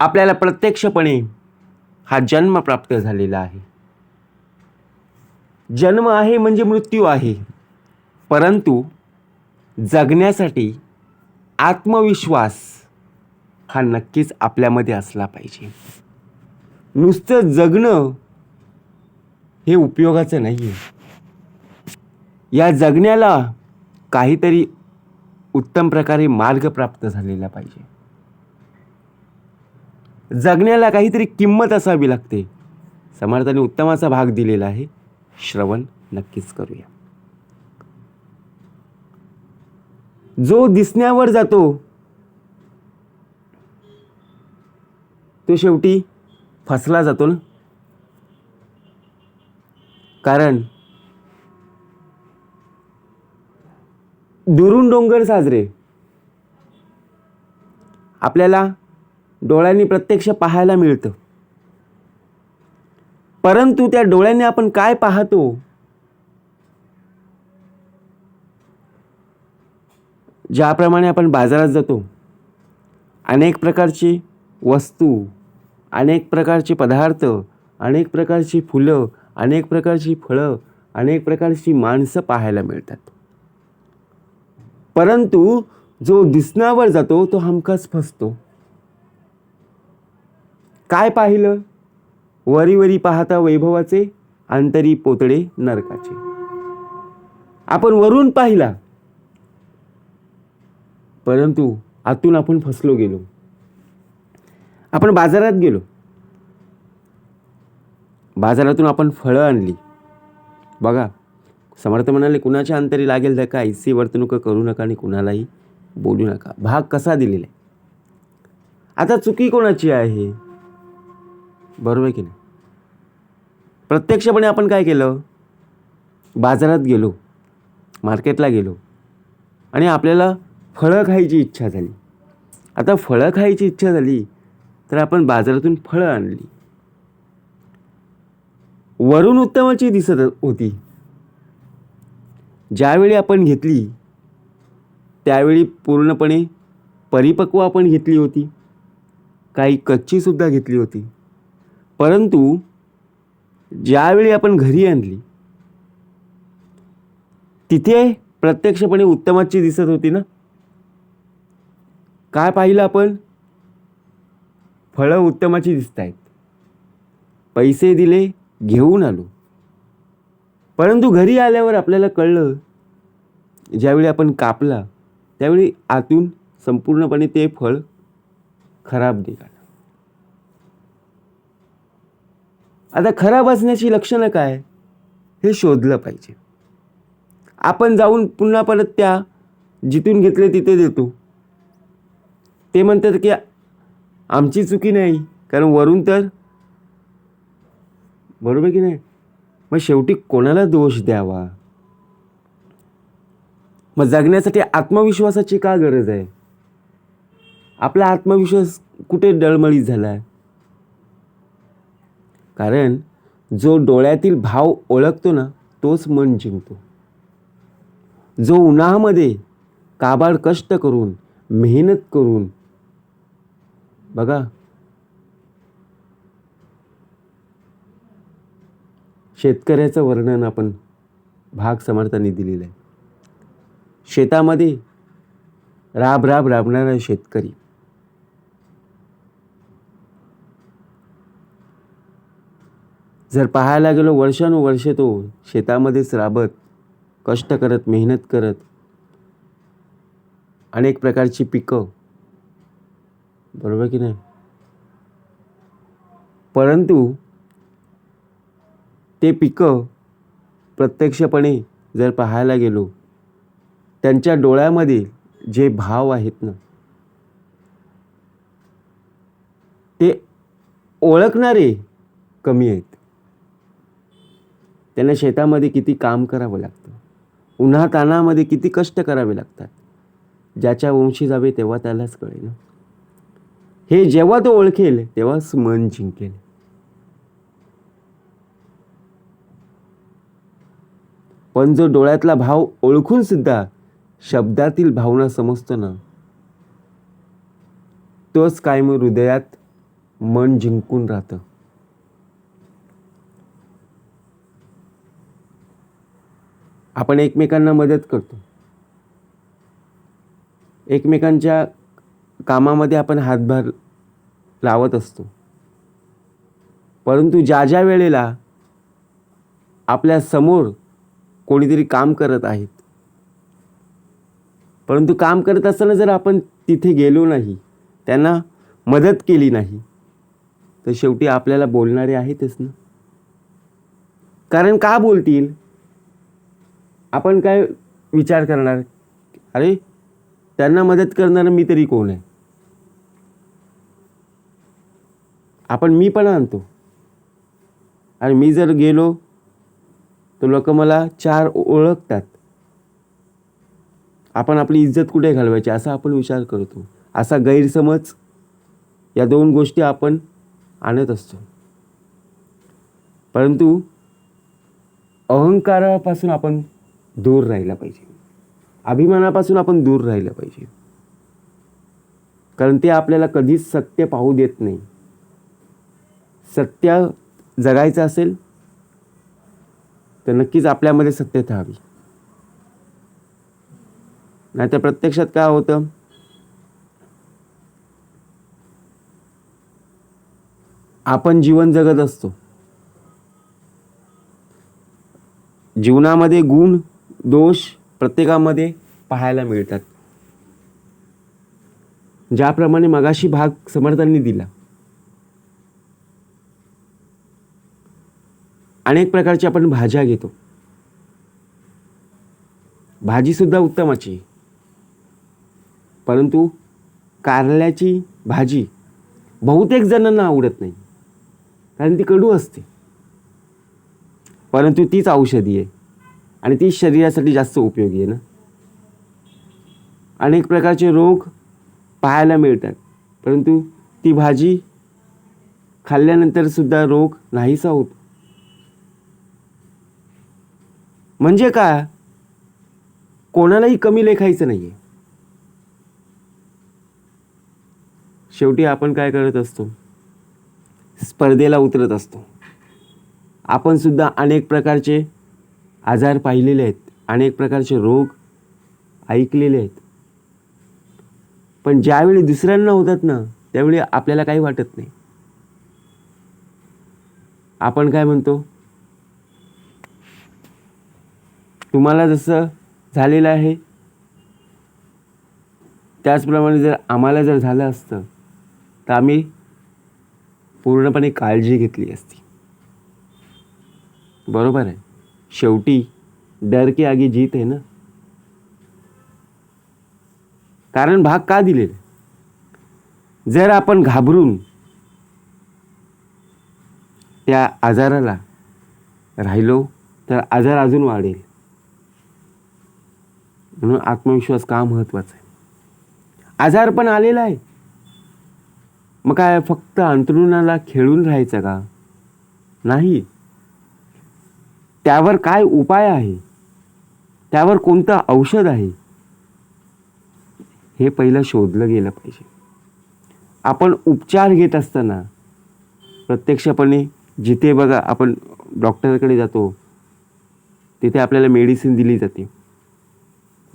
आपल्याला प्रत्यक्षपणे हा जन्म प्राप्त झालेला आहे. जन्म आहे म्हणजे मृत्यू आहे. परंतु जगण्यासाठी आत्मविश्वास हा नक्कीच आपल्यामध्ये असला पाहिजे. नुसतं जगणं हे उपयोगाचं नाही आहे या जगण्याला काहीतरी उत्तम प्रकारे मार्ग प्राप्त झालेला पाहिजे. जगण्याला काहीतरी किंमत असावी लागते. समर्थाने उत्तमाचा भाग दिलेला आहे. श्रवण नक्कीच करूया. जो दिसण्यावर जातो तो शेवटी फसला जातो ना? कारण दुरून डोंगर साजरे. आपल्याला डोळ्यांनी प्रत्यक्ष पाहायला मिळतं. परंतु त्या डोळ्यांनी आपण काय पाहतो? ज्याप्रमाणे आपण बाजारात जातो अनेक प्रकारची वस्तू अनेक प्रकारचे पदार्थ अनेक प्रकारची फुलं अनेक प्रकारची फळं अनेक प्रकारची माणसं पाहायला मिळतात. परंतु जो दिसण्यावर जातो तो हमखास फसतो. काय पाहिलं? वरी वरी पाहता वैभवाचे अंतरी पोतडे नरकाचे. आपण वरून पाहिला. परंतु आतून आपण फसलो गेलो. आपण बाजारात गेलो. बाजारातून आपण फळं आणली. बघा समर्थ म्हणाले कुणाच्या अंतरी लागेल धक्का? ऐसी वर्तणूक करू नका आणि कुणालाही बोलू नका. भाग कसा दिलेला आहे? आता चुकी कोणाची आहे? बरोबर आहे की नाही? प्रत्यक्षपणे आपण काय केलं? बाजारात गेलो मार्केटला गेलो आणि आपल्याला फळं खायची इच्छा झाली. आता फळं खायची इच्छा झाली तर आपण बाजारातून फळं आणली. वरून उत्तमाची दिसत होती. ज्यावेळी आपण घेतली त्यावेळी पूर्णपणे परिपक्व आपण घेतली होती. काही कच्चीसुद्धा घेतली होती. परंतु ज्यावेळी आपण घरी आणली तिथे प्रत्यक्षपणे उत्तमाची दिसत होती ना? काय पाहिलं आपण? फळं उत्तमाची दिसत आहेत पैसे दिले घेऊन आलो. परंतु घरी आल्यावर आपल्याला कळलं ज्यावेळी आपण कापला त्यावेळी आतून संपूर्णपणे ते फळ खराब निघालं. आता खराब असण्याची लक्षणं काय? हे शोधलं पाहिजे. आपण जाऊन पुन्हा परत त्या जिथून घेतले तिथे देतो. ते म्हणतात की आमची चुकी नाही कारण वरून तर बरोबर की नाही? मग शेवटी कोणाला दोष द्यावा? मग जगण्यासाठी आत्मविश्वासाची का गरज आहे? आपला आत्मविश्वास कुठे डळमळीत झाला आहे कारण जो डोळ्यातील भाव ओळखतो ना तोच मन जिंकतो. जो उन्हामध्ये काबाड कष्ट करून मेहनत करून बघा. शेतकऱ्याचं वर्णन आपण भाग समर्थांनी दिलेलं आहे. शेतामध्ये राब राब राबणारा शेतकरी. जर पाहायला गेलो वर्षानुवर्षे तो शेतामध्येच राबत कष्ट करत मेहनत करत अनेक प्रकारची पिकं बरोबर की नाही? परंतु ते पिकं प्रत्यक्षपणे जर पाहायला गेलो त्यांच्या डोळ्यामध्ये जे भाव आहेत ना ते ओळखणारे कमी आहेत. त्यांना शेतामध्ये किती काम करावं लागतं? उन्हा तानामध्ये किती कष्ट करावे लागतात? ज्याच्या वंशी जावे तेव्हा त्यालाच कळेल हे जेव्हा तो ओळखेल तेव्हाच मन जिंकेल. पण जो डोळ्यातला भाव ओळखून सुद्धा शब्दातील भावना समजतो ना तोच कायम हृदयात मन जिंकून राहतं. आपण एकमेकांना मदत करतो. एकमेकांच्या कामामध्ये आपण हातभार लावत असतो. परंतु ज्या ज्या वेळेला आपल्यासमोर कोणीतरी काम करत आहेत परंतु काम करत असताना जर आपण तिथे गेलो नाही त्यांना मदत केली नाही तर शेवटी आपल्याला बोलणारे आहेतच ना? कारण का बोलतील? आपण काय विचार करणार? अरे त्यांना मदत करणारं मी तरी कोण आहे? आपण मी पण आणतो. आणि मी जर गेलो तर लोक मला चार ओळखतात. आपण आपली इज्जत कुठे घालवायची? असा आपण विचार करतो. असा गैरसमज या दोन गोष्टी आपण आणत असतो. परंतु अहंकारापासून आपण दूर राहिला पाहिजे. अभिमानापासून आपण दूर राहिलं पाहिजे. कारण ते आपल्याला कधीच सत्य पाहू देत नाही. सत्य जगायचं असेल तर नक्कीच आपल्यामध्ये सत्यता हवी नाहीतर प्रत्यक्षात काय होतं? आपण जीवन जगत असतो. जीवनामध्ये गुण दोष प्रत्येकामध्ये पाहायला मिळतात. ज्याप्रमाणे मगाशी भाग समर्थांनी दिला. अनेक प्रकारच्या आपण भाज्या घेतो. भाजीसुद्धा उत्तमाची. आहे. परंतु कारल्याची भाजी बहुतेक जणांना आवडत नाही. कारण ती कडू असते. परंतु तीच औषधी आहे. आणि ती शरीरासाठी जास्त उपयोगी आहे ना. अनेक प्रकारचे रोग पाहायला मिळतात. परंतु ती भाजी खाल्ल्यानंतर सुद्धा रोग नाहीसा होतो. म्हणजे काय कोणालाही कमी लेखायचं नाही आहे शेवटी आपण काय करत असतो? स्पर्धेला उतरत असतो. आपण सुद्धा अनेक प्रकारचे आजार पाहिलेले आहेत. अनेक प्रकारचे रोग ऐकलेले आहेत. पण ज्यावेळी दुसऱ्यांना होतात ना त्यावेळी आपल्याला काही वाटत नाही. आपण काय म्हणतो? तुम्हाला जसं झालेलं आहे त्याचप्रमाणे जर आम्हाला जर झालं असतं तर आम्ही पूर्णपणे काळजी घेतली असती. बरोबर आहे? शेवटी डर के आगे जीत आहे ना? कारण भाग का दिलेले जर आपण घाबरून त्या आजाराला राहिलो तर आजार अजून वाढेल. म्हणून आत्मविश्वास का महत्त्वाचा आहे? आजार पण आलेला आहे. मग काय फक्त अंतरुणाला खेळून राहायचं का? नाही. त्यावर काय उपाय आहे? त्यावर कोणतं औषध आहे? हे पहिलं शोधलं गेलं पाहिजे. आपण उपचार घेत असताना प्रत्यक्षपणे जिथे बघा आपण डॉक्टरकडे जातो तिथे आपल्याला मेडिसिन दिली जाते.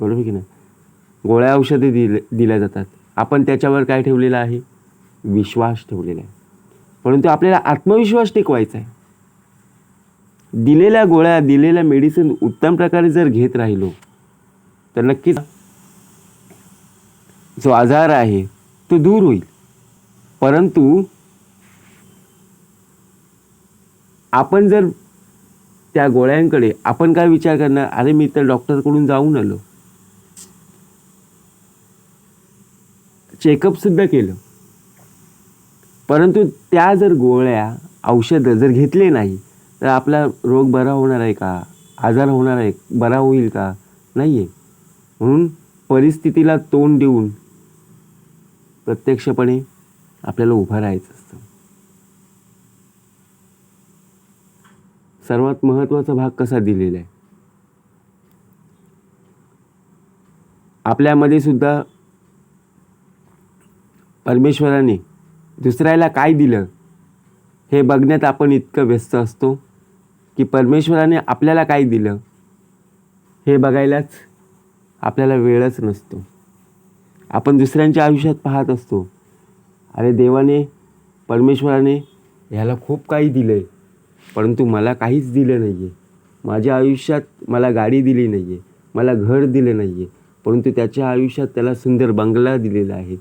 बरोबर की नाही? गोळ्या औषधे दिले दिल्या जातात. आपण त्याच्यावर काय ठेवलेलं आहे? विश्वास ठेवलेला आहे. परंतु आपल्याला आत्मविश्वास टिकवायचा आहे. दिलेल्या गोळ्या दिलेल्या मेडिसिन उत्तम प्रकारे जर घेत राहिलो तर नक्कीच जो आजार आहे तो दूर होईल. परंतु आपण जर त्या गोळ्यांकडे आपण काय विचार करणार? अरे मी तर डॉक्टरकडून जाऊन आलो. चेकअप सुद्धा केलं. परंतु त्या जर गोळ्या औषधं जर घेतले नाही तर आपला रोग बरा होणार आहे का? आजार होणार आहे? बरा होईल का? नाही आहे म्हणून परिस्थितीला तोंड देऊन प्रत्यक्षपणे आपल्याला उभं राहायचं असतं. सर्वात महत्त्वाचा भाग कसा दिलेला आहे? आपल्यामध्ये सुद्धा परमेश्वराने दुसऱ्याला काय दिलं हे बघण्यात आपण इतकं व्यस्त असतो. की परमेश्वराने आपल्याला काय दिलं हे बघायलाच आपल्याला वेळच नसतो. आपण दुसऱ्यांच्या आयुष्यात पाहत असतो. अरे देवाने परमेश्वराने ह्याला खूप काही दिलं आहे परंतु मला काहीच दिलं नाही आहे माझ्या आयुष्यात मला गाडी दिली नाही आहे मला घर दिलं नाही आहे परंतु त्याच्या आयुष्यात त्याला सुंदर बंगला दिलेला आहे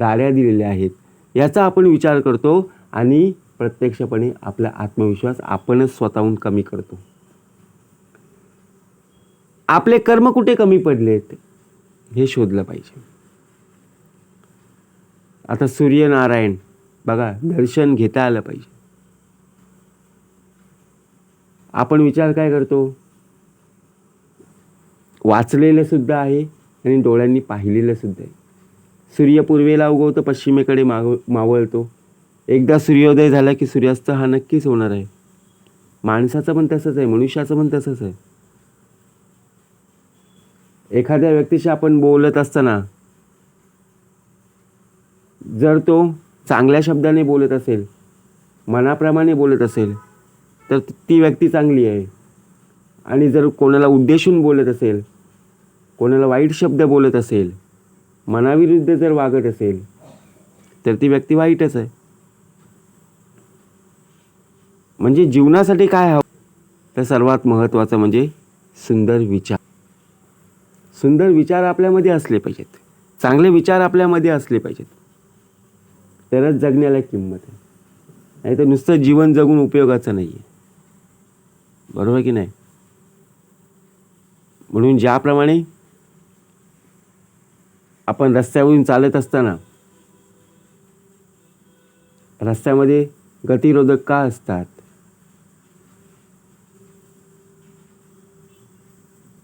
गाड्या दिलेल्या आहेत. याचा आपण विचार करतो आणि प्रत्यक्षपणे आपला आत्मविश्वास आपणच स्वतःहून कमी करतो. आपले कर्म कुठे कमी पडलेत? हे शोधलं पाहिजे. आता सूर्यनारायण बघा दर्शन घेता आलं पाहिजे. आपण विचार काय करतो? वाचलेलं सुद्धा आहे आणि डोळ्यांनी पाहिलेलं सुद्धा आहे. सूर्य पूर्वेला उगवतो पश्चिमेकडे माग मावळतो. एकदा सूर्योदय झाला की सूर्यास्त हा नक्कीच होणार आहे. माणसाचं पण तसंच आहे मनुष्याचं पण तसंच आहे. एखाद्या व्यक्तीशी आपण बोलत असताना जर तो चांगल्या शब्दाने बोलत असेल मनाप्रमाणे बोलत असेल तर ती व्यक्ती चांगली आहे. आणि जर कोणाला उद्देशून बोलत असेल कोणाला वाईट शब्द बोलत असेल मनाविरुद्ध जर वागत असेल तर ती व्यक्ती वाईटच आहे. म्हणजे जीवनासाठी काय हवं? तर सर्वात महत्त्वाचं म्हणजे सुंदर विचार. सुंदर विचार आपल्यामध्ये असले पाहिजेत. चांगले विचार आपल्यामध्ये असले पाहिजेत. तरच जगण्याला किंमत आहे. नाही तर नुसतं जीवन जगून उपयोगाचं नाही आहे बरोबर की नाही? म्हणून ज्याप्रमाणे आपण रस्त्यावरून चालत असताना रस्त्यामध्ये गतिरोधक का असतात?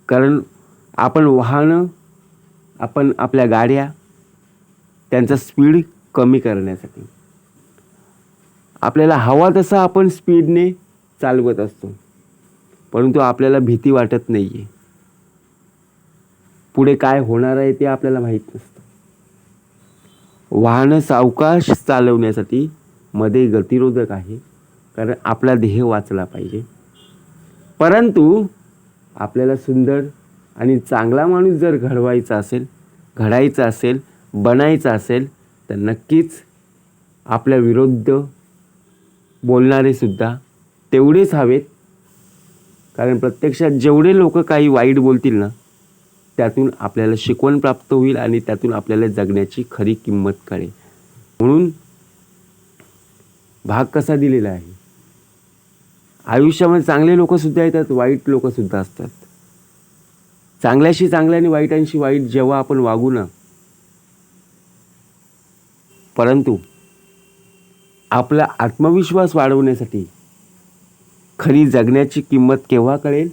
कारण आपण वाहनं आपण आपल्या गाड्या त्यांचा स्पीड कमी करण्यासाठी. आपल्याला हवा तसा आपण स्पीडने चालवत असतो परंतु आपल्याला भीती वाटत नाही आहे पुढे काय होणार आहे ते आपल्याला माहीत नसतं. वाहनं सावकाश चालवण्यासाठी मध्ये गतिरोधक आहे कारण आपला देह वाचला पाहिजे. परंतु आपल्याला सुंदर आणि चांगला माणूस जर घडवायचा असेल घडायचा असेल बनायचा असेल तर नक्कीच आपल्या विरुद्ध बोलणारेसुद्धा तेवढेच हवेत. कारण प्रत्यक्षात जेवढे लोक काही वाईट बोलतील ना त्यातून आपल्याला शिकवण प्राप्त होईल आणि त्यातून आपल्याला जगण्याची खरी किंमत कळेल. म्हणून भाग कसा दिलेला आहे? आयुष्यामध्ये चांगले लोकसुद्धा येतात वाईट लोकसुद्धा असतात. चांगल्याशी चांगल्या आणि वाईटांशी वाईट जेव्हा आपण वागू ना परंतु आपला आत्मविश्वास वाढवण्यासाठी खरी जगण्याची किंमत केव्हा कळेल?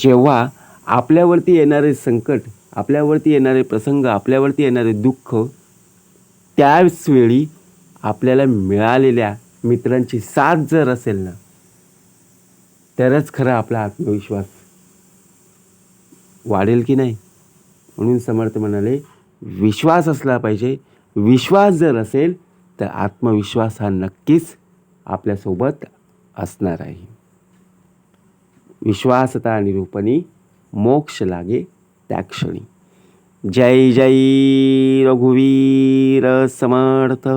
जेव्हा आपल्यावरती येणारे संकट आपल्यावरती येणारे प्रसंग आपल्यावरती येणारे दुःख त्याच वेळी आपल्याला मिळालेल्या मित्रांची साथ जर असेल ना तरच खरा आपला आत्मविश्वास वाढेल की नाही? म्हणून समर्थ म्हणाले विश्वास असला पाहिजे. विश्वास जर असेल तर आत्मविश्वास हा नक्कीच आपल्यासोबत असणार आहे. विश्वासता निरूपणी मोक्ष लागे त्या क्षणी. जय जय रघुवीर समर्थ.